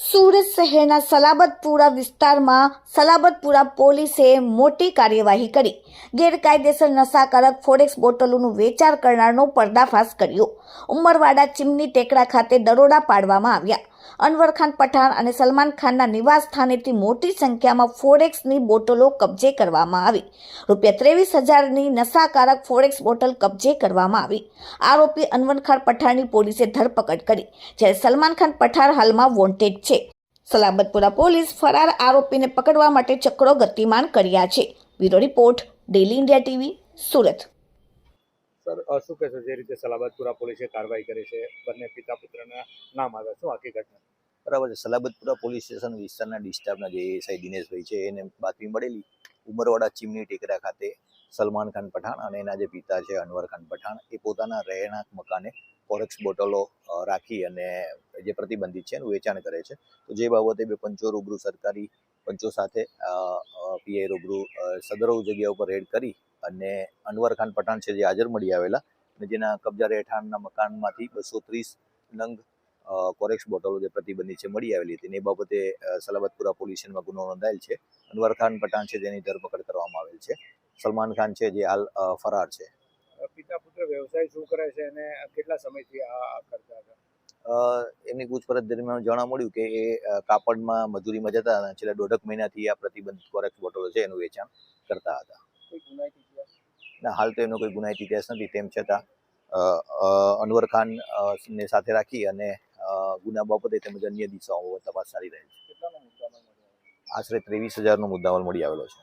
સુરત શહેરના સલાબતપુરા વિસ્તારમાં સલાબતપુરા પોલીસે મોટી કાર્યવાહી કરી. ગેરકાયદેસર નશાકારક ફોરેક્સ બોટલોનું વેચાણ કરનારનો પર્દાફાશ કર્યો. ઉમરવાડા ચીમની ટેકરા ખાતે દરોડા પાડવામાં આવ્યા. અનવર ખાન પઠાણ અને સલમાન ખાનના નિવાસ સ્થાનેથી મોટી સંખ્યામાં ફોરેક્સની બોટલો કબજે કરવામાં આવી. રૂપિયા ત્રેવીસ હજારની નશાકારક ફોરેક્સ બોટલ કબજે કરવામાં આવી. આરોપી અનવર ખાન પઠાણની પોલીસે ધરપકડ કરી, જ્યારે સલમાન ખાન પઠાણ હાલમાં વોન્ટેડ છે. સલાબતપુરા પોલીસ ફરાર આરોપીને પકડવા માટે ચક્રો ગતિમાન કર્યા છે. Bureau report, daily India TV, Surat. શું કહેશો જે રીતે સલાબતપુરા પોલીસે કાર્યવાહી કરી છે? બંને પિતા પુત્રના નામ આવ્યા શું આખી ઘટના? બરાબર છે. સલાબતપુરા પોલીસ સ્ટેશન વિસ્તારના ડિસ્ટાફના જે એસઆઈ દિનેશભાઈ છે, એને બાતમી મળેલી. ઉમરવાડા ચીમની ટેકરા ખાતે સલમાન ખાન પઠાણ અને એના જે પિતા છે, અનવર ખાન પઠાણ, એ પોતાના રહેણાંક મકાને ફોરેક્સ બોટલો રાખી અને જે પ્રતિબંધિત છે, એનું વેચાણ કરે છે. તો જે બાબતે બે પંચો રૂબરૂ સરકારી પંચો સાથે પીઆઈ રૂબરૂ સદરવ સદરો જગ્યા ઉપર રેડ કરી અને અનવર ખાન પઠાણ છે જે હાજર મળી આવેલા અને જેના કબજા રહેઠાણના મકાનમાંથી બસો ત્રીસ નંગ કોરેક્સ બોટલો જે પ્રતિબંધિત છે મળી આવેલી હતી એ બાબતે સલાબતપુરા પોલીસ સ્ટેશનમાં ગુનો નોંધાયેલ છે. અનવર ખાન પઠાણ છે તેની ધરપકડ કરવામાં આવેલ છે. સલમાન ખાન છે જે હાલ ફરાર છે. પિતા પુત્ર વ્યવસાય શું કરે છે અને કેટલા સમયથી આ આ કરતા હતા? એમની પૂછપરછ દરમિયાન જાણવા મળ્યું કે એ કાપડમાં મજૂરીમાં જતા હતા છેલ્લા દોઢક મહિનાથી આ પ્રતિબંધિત કોરેક્સ બોટલો છે એનું વેચાણ કરતા હતા. ના હાલ તો એનો કોઈ ગુનાહિત ઇતિહાસ નથી તેમ છતાં અનવર ખાન ને સાથે રાખી અને ગુના બાબતે તેમજ અન્ય દિશાઓ તપાસ ચાલી રહી છે. આશરે ત્રેવીસ હજારનો મુદ્દામાલ મળી આવેલો છે.